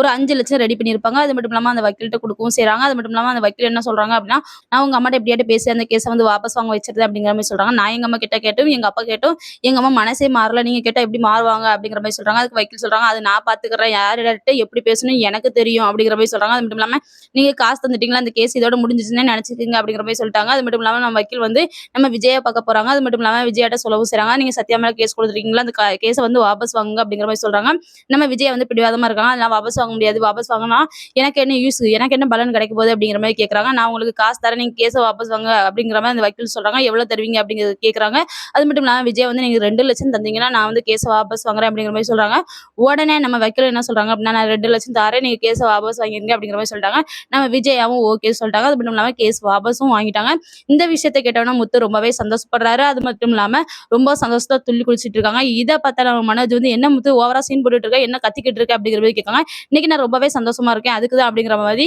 ஒரு அஞ்சு லட்சம் ரெடி பண்ணியிருப்பாங்க. அது மட்டும் இல்லாமல் அந்த வக்கீல்கிட்ட கொடுக்கவும் செய்கிறாங்க அது மட்டும் இல்லாமல் அந்த வக்கீல் என்ன சொல்கிறாங்க அப்படின்னா நான் உங்கள் அம்மாட்ட எப்படியாட்டு பேசி அந்த கேஸை வந்து வாபஸ் வாங்க வச்சிருது அப்படிங்கிற மாதிரி சொல்கிறாங்க நான் எங்கள் அம்மா கிட்ட கேட்டும் எங்கள் அப்பா கேட்டும் எங்கள் அம்மா மனசே மாறல நீங்கள் கேட்டால் எப்படி மாறுவாங்க அப்படிங்கிற மாதிரி சொல்கிறாங்க அதுக்கு வக்கீல் சொல்கிறாங்க அது நான் பார்த்துக்கிறேன் யார்கிட்ட எப்படி பேசணும்? எனக்கு தெரியும். அப்படிங்கிற மாதிரி சொல்கிறாங்க அது மட்டும் இல்லாமல் நீங்கள் காசு தந்துட்டீங்களா? அந்த கேஸ் இதோட முடிஞ்சிச்சுன்னு நினச்சிக்கோங்க. அப்படிங்கிற மாதிரி சொல்லிட்டாங்க. அது மட்டும் இல்லாமல் நம்ம வக்கீல் வந்து நம்ம விஜயை பார்க்க போகிறாங்க அது மட்டும் இல்லாமல் விஜயாட்ட சொல்லவும் செய்கிறாங்க நீங்கள் சத்தியமாக கேஸ் கொடுத்துருக்கீங்களா? அந்த கேஸை வந்து வாபஸ் வாங்குங்க. அப்படிங்கிற மாதிரி சொல்கிறாங்க நம்ம விஜய் வந்து பிடிவாதமாக இருக்காங்க. அதெல்லாம் வாபஸ் வாங்க முடியாது வாபஸ் வாங்கினா எனக்கு என்ன யூஸ் எனக்கு என்ன பலன் கிடைக்க போகுது அப்படிங்கிற மாதிரி கேட்குறாங்க நான் உங்களுக்கு காசு தரேன் நீங்கள் கேஸை வாபஸ் வாங்க அப்படிங்கிற மாதிரி அந்த வக்கீல் சொல்கிறாங்க எவ்வளோ தருவீங்க அப்படிங்கிறது கேட்குறாங்க அது மட்டும் இல்லாமல் விஜய் வந்து நீங்கள் ரெண்டு லட்சம் தந்தீங்கன்னா நான் வந்து கேஸை வாபஸ் வாங்குறேன் அப்படிங்கிற மாதிரி சொல்கிறாங்க உடனே நம்ம வக்கீல் என்ன சொல்கிறாங்க அப்படின்னா நான் ரெண்டு லட்சம் தரேன் நீங்கள் கேஸை வாபஸ் வாங்கிருங்க அப்படிங்கிற மாதிரி சொல்லிட்டாங்க நம்ம விஜயாவும் ஓகே சொல்லிட்டாங்க அது மட்டும் இல்லாமல் கேஸ் வாபஸும் வாங்கிட்டாங்க. இந்த விஷயத்தை கேட்டோன்னா முத்து ரொம்பவே சந்தோஷப்படுறாரு. அது மட்டும் இல்லாமல் ரொம்ப சந்தோஷத்தை துள்ளி குளிச்சிட்டு இருக்காங்க. இதை பார்த்தா நம்ம மனோஜ் வந்து என்ன முத்து ஓவரா சீன் போட்டுட்டு இருக்கா? என்ன கத்திக்கிட்டு இருக்க? அப்படிங்கிற மாதிரி கேட்காங்க. இன்னைக்கு நான் ரொம்பவே சந்தோஷமா இருக்கேன். அதுக்கு தான் அப்படிங்கிற மாதிரி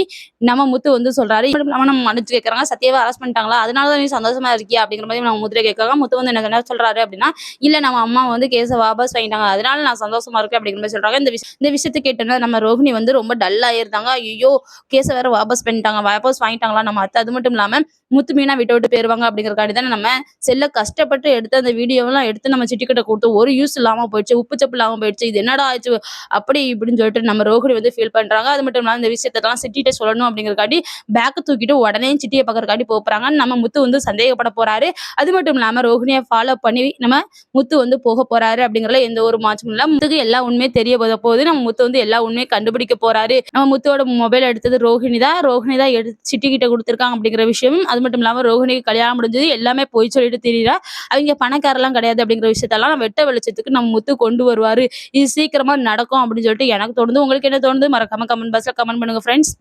நம்ம முத்து வந்து சொல்றாரு. இது இல்லாம நம்ம மனோஜ் கேட்கறாங்க சத்யாவை அரெஸ்ட் பண்ணிட்டாங்களா? அதனால தான் நீ சந்தோஷமா இருக்கியா? அப்படிங்கிற மாதிரி நம்ம முத்திரை கேட்கறாங்க முத்து வந்து எனக்கு என்ன சொல்றாரு அப்படின்னா இல்ல நம்ம அம்மா வந்து கேஸை வாபஸ் வாங்கிட்டாங்க. அதனால நான் சந்தோஷமா இருக்கேன். அப்படிங்கிற மாதிரி சொல்றாங்க. இந்த விஷயம் இந்த விஷயத்தை கேட்டோன்னா நம்ம ரோஹிணி வந்து ரொம்ப டல் ஆயிருந்தாங்க ஐயோ கேஸை வேற வாபஸ் பண்ணிட்டாங்க. வாபஸ் வாங்கிட்டாங்களா நம்ம அத்தை? அது மட்டும் இல்லாம முத்து மீனா விட்டு விட்டு போயிருவாங்க அப்படிங்கறக்காண்டி தானே நம்ம செல்ல கஷ்டப்பட்டு எடுத்து அந்த வீடியோவெல்லாம் எடுத்து நம்ம சிட்டிக்கிட்ட கொடுத்து ஒரு யூஸ் இல்லாம போயிடுச்சு. உப்பு சப்பு இல்லாம போயிடுச்சு. இது என்னடா ஆச்சு? அப்படி இப்படின்னு சொல்லிட்டு நம்ம ரோஹிணி வந்து ஃபீல் பண்றாங்க. அது மட்டும் இல்லாம இந்த விஷயத்தெல்லாம் சிட்டிகிட்ட சொல்லணும் அப்படிங்கறக்காட்டி பேக்கு தூக்கிட்டு உடனே சிட்டியை பார்க்கறக்காண்டி போறாங்க நம்ம முத்து வந்து சந்தேகப்பட போறாரு. அது மட்டும் இல்லாம ரோஹிணியை ஃபாலோ பண்ணி நம்ம முத்து வந்து போக போறாரு அப்படிங்கறதுல எந்த ஒரு மாற்றமும் இல்ல. முத்துக்கு எல்லா உண்மையும் தெரிய போத போது நம்ம முத்து வந்து எல்லா உண்மையும் கண்டுபிடிக்க போறாரு. நம்ம முத்துவோட மொபைல் எடுத்தது ரோஹிணி தான். ரோஹிணி தான் எடுத்து சிட்டி கிட்ட கொடுத்துருக்காங்க அப்படிங்கிற விஷயம். அது மட்டும் இல்லாம ரோஹிணிக்கு கல்யாணம் முடிஞ்சது. எல்லாமே போய் சொல்லிட்டு தெரியுறா. அவங்க பணக்காரெல்லாம் கிடையாது அப்படிங்கிற விஷயத்தெல்லாம் வெட்ட வெளிச்சத்துக்கு நம்ம முத்து கொண்டு வருவாரு. இது சீக்கிரமா நடக்கும் அப்படின்னு சொல்லிட்டு எனக்கு தோணுது. உங்களுக்கு என்ன தோணுது? மறக்காம கமெண்ட் பாக்ஸ்ல கமெண்ட் பண்ணுங்க ஃப்ரெண்ட்ஸ்